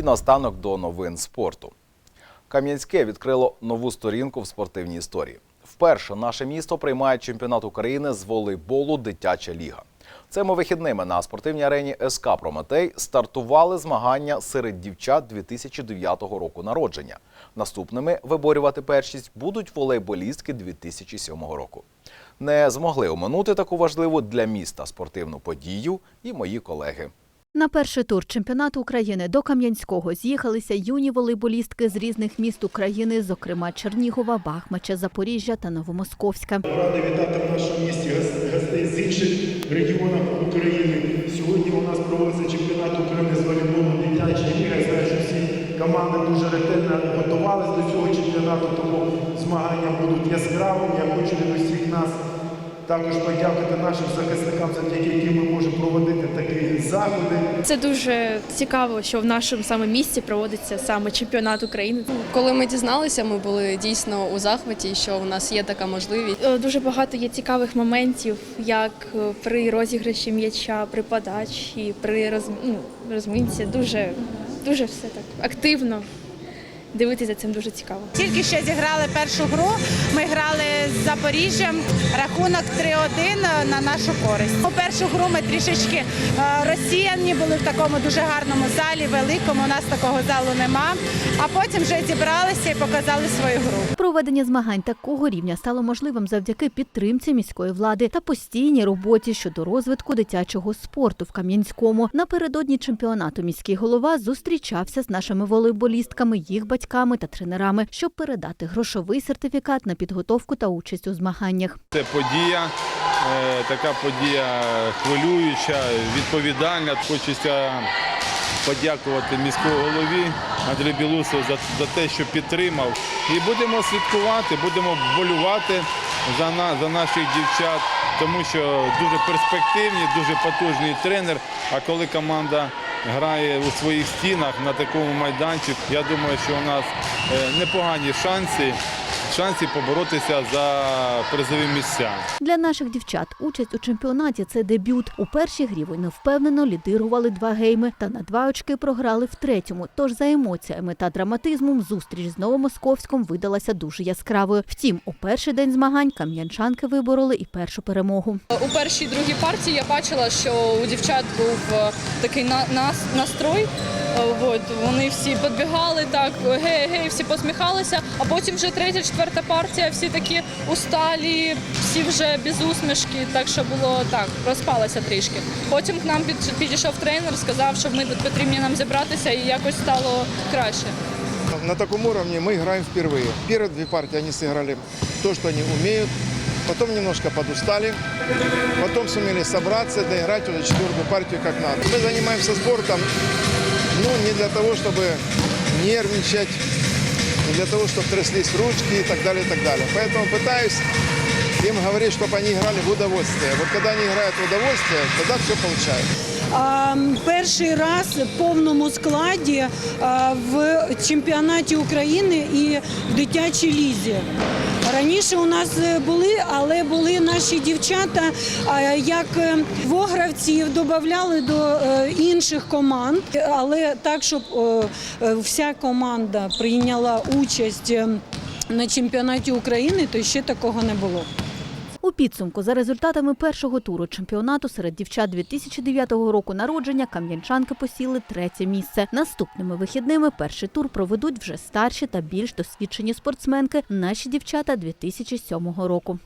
І наостанок до новин спорту. Кам'янське відкрило нову сторінку в спортивній історії. Вперше наше місто приймає чемпіонат України з волейболу Дитяча ліга. Цими вихідними на спортивній арені СК Прометей стартували змагання серед дівчат 2009 року народження. Наступними виборювати першість будуть волейболістки 2007 року. Не змогли оминути таку важливу для міста спортивну подію і мої колеги. На перший тур чемпіонату України до Кам'янського з'їхалися юні волейболістки з різних міст України, зокрема Чернігова, Бахмача, Запоріжжя та Новомосковська. Ради вітати в нашому місті гос- гостей з інших регіонів України. Сьогодні у нас проводиться чемпіонат України з волейболу дитячої ліги. Я знаю, що всі команди дуже ретельно готувалися до цього чемпіонату, тому змагання будуть яскравими. Я хочу від усіх нас також подякувати нашим захисникам, завдяки яким ми можемо проводити такі заходи. Це дуже цікаво, що в нашому саме місті проводиться саме чемпіонат України. Коли ми дізналися, ми були дійсно у захваті, що у нас є така можливість. Е, Дуже багато є цікавих моментів, як е, при розіграші м'яча, при подачі, при роз... ну. Дуже, дуже все так активно. Дивитися цим дуже цікаво. Тільки що зіграли першу гру. Ми грали з Запоріжжям. Рахунок 3-1 на нашу користь. У першу гру ми трішечки е, розсіяні були в такому дуже гарному залі, великому. У нас такого залу нема. А потім вже зібралися і показали свою гру. Проведення змагань такого рівня стало можливим завдяки підтримці міської влади та постійній роботі щодо розвитку дитячого спорту в Кам'янському. Напередодні чемпіонату міський голова зустрічався з нашими волейболістками, їх батьками та тренерами, щоб передати грошовий сертифікат на підготовку та участь у змаганнях. Це подія, е, така подія хвилююча, відповідальна. Хочеться подякувати міському голові Андрію Білусову за, за те, що підтримав. І будемо слідкувати, будемо болювати за, на, за наших дівчат, тому що дуже перспективні, дуже потужний тренер. А коли команда грає у своїх стінах на такому майданчику, я думаю, що у нас е, непогані шанси, шанси поборотися за призові місця. Для наших дівчат участь у чемпіонаті це дебют. У першій грі вони впевнено лідирували два гейми та на два очки програли в третьому. Тож за емоціями та драматизмом зустріч з Новомосковськом видалася дуже яскравою. Втім, у перший день змагань кам'янчанки вибороли і першу перемогу. У першій другій партії я бачила, що у дівчат був е, такий на, настрой. Е, От, вони всі підбігали так, гей-гей, всі посміхалися, а потім вже третя, четверта партія, всі такі усталі, всі вже без усмішки, так що було так, розпалося трішки. Потім к нам під- підійшов тренер, сказав, що ми тут потрібні нам зібратися і якось стало краще. На таком уровне мы играем впервые. Первые две партии они сыграли то, что они умеют, потом немножко подустали, потом сумели собраться, доиграть уже четвертую партию как надо. Мы занимаемся спортом, ну, не для того, чтобы нервничать, не для того, чтобы тряслись ручки и так далее, и так далее. Поэтому пытаюсь им говорить, чтобы они играли в удовольствие. Вот когда они играют в удовольствие, тогда все получается. Перший раз в повному складі в чемпіонаті України і в дитячій лізі. Раніше у нас е, були, але були наші дівчата як е, вогравців, додавали до е, інших команд. Але так, щоб вся команда прийняла участь е, на чемпіонаті України, то ще такого не було. У підсумку за результатами першого туру чемпіонату серед дівчат 2009 року народження кам'янчанки посіли третє місце. Наступними вихідними перший тур проведуть вже старші та більш досвідчені спортсменки наші дівчата 2007 року.